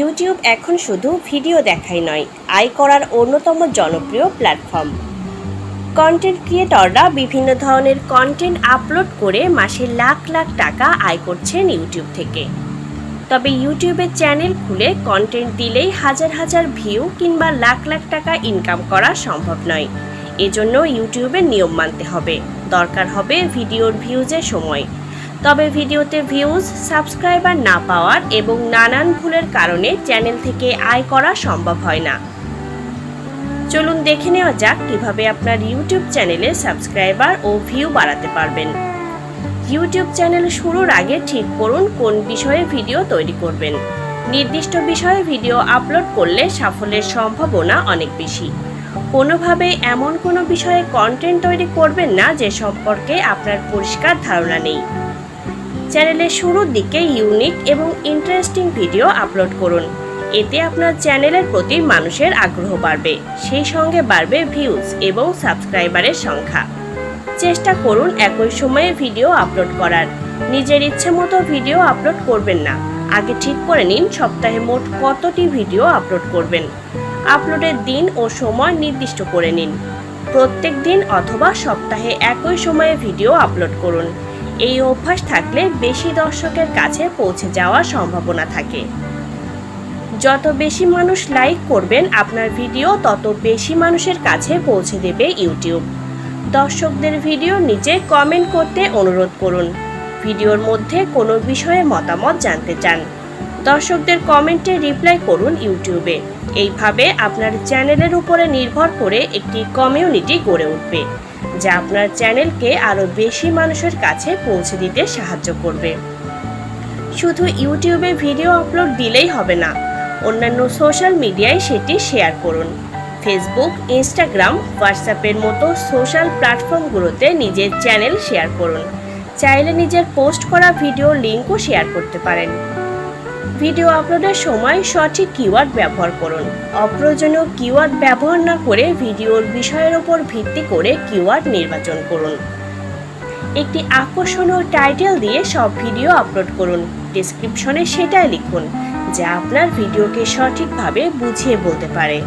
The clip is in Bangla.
ইউটিউব এখন শুধু ভিডিও দেখাই নয়, আয় করার অন্যতম জনপ্রিয় প্ল্যাটফর্ম। কন্টেন্ট ক্রিয়েটররা বিভিন্ন ধরনের কন্টেন্ট আপলোড করে মাসে লাখ লাখ টাকা আয় করছেন ইউটিউব থেকে। তবে ইউটিউবে চ্যানেল খুলে কন্টেন্ট দিলেই হাজার হাজার ভিউ কিংবা লাখ লাখ টাকা ইনকাম করা সম্ভব নয়। এজন্য ইউটিউবের নিয়ম মানতে হবে। দরকার হবে ভিডিওর ভিউজের সময়। তবে ভিডিওতে ভিউজ সাবস্ক্রাইবার না পাওয়ার এবং নানান ভুলের কারণে চ্যানেল থেকে আয় করা সম্ভব হয় না। চলুন দেখে নেওয়া যাক কীভাবে আপনার ইউটিউব চ্যানেলে সাবস্ক্রাইবার ও ভিউ বাড়াতে পারবেন। ইউটিউব চ্যানেল শুরুর আগে ঠিক করুন কোন বিষয়ে ভিডিও তৈরি করবেন। নির্দিষ্ট বিষয়ে ভিডিও আপলোড করলে সাফল্যের সম্ভাবনা অনেক বেশি। কোনোভাবে এমন কোনো বিষয়ে কন্টেন্ট তৈরি করবেন না যে সম্পর্কে আপনার পরিষ্কার ধারণা নেই। চ্যানেলের শুরুর দিকে ইউনিক এবং ইন্টারেস্টিং ভিডিও আপলোড করুন। এতে আপনার চ্যানেলের প্রতি মানুষের আগ্রহ বাড়বে। সেই সঙ্গে বাড়বে ভিউজ এবং সাবস্ক্রাইবারের সংখ্যা। চেষ্টা করুন একই সময়ে ভিডিও আপলোড করার। নিজের ইচ্ছে মতো ভিডিও আপলোড করবেন না। আগে ঠিক করে নিন সপ্তাহে মোট কতটি ভিডিও আপলোড করবেন। আপলোডের দিন ও সময় নির্দিষ্ট করে নিন। প্রত্যেক দিন অথবা সপ্তাহে একই সময়ে ভিডিও আপলোড করুন। এই অভ্যাস থাকলে বেশি দর্শকের কাছে পৌঁছে যাওয়ার সম্ভাবনা থাকে। যত বেশি মানুষ লাইক করবেন, আপনার ভিডিও তত বেশি মানুষের কাছে পৌঁছে দেবে ইউটিউব দর্শকদের ভিডিও নিচে কমেন্ট করতে অনুরোধ করুন। ভিডিওর মধ্যে কোনো বিষয়ে মতামত জানতে চান, দর্শকদের কমেন্টে রিপ্লাই করুন ইউটিউবে এইভাবে আপনার চ্যানেলের উপরে নির্ভর করে একটি কমিউনিটি গড়ে উঠবে। যা আপনার চ্যানেলকে আরও বেশি মানুষের কাছে পৌঁছে দিতে সাহায্য করবে। শুধু ইউটিউবে ভিডিও আপলোড দিলেই হবে না, অন্যান্য সোশ্যাল মিডিয়ায় সেটি শেয়ার করুন। ফেসবুক, ইনস্টাগ্রাম, হোয়াটসঅ্যাপের মতো সোশ্যাল প্ল্যাটফর্মগুলোতে নিজের চ্যানেল শেয়ার করুন। চাইলে নিজের পোস্ট করা ভিডিও লিঙ্কও শেয়ার করতে পারেন। ভিডিও আপলোডের সময় সঠিক কিওয়ার্ড ব্যবহার করুন। অপ্রয়োজনীয় কিওয়ার্ড ব্যবহার না করে ভিডিওর বিষয়ের উপর ভিত্তি করে কিওয়ার্ড নির্বাচন করুন। একটি আকর্ষণীয় টাইটেল দিয়ে সব ভিডিও আপলোড করুন। ডিসক্রিপশনে সেটাই লিখুন, যা আপনার ভিডিওকে সঠিকভাবে বুঝিয়ে বলতে পারে।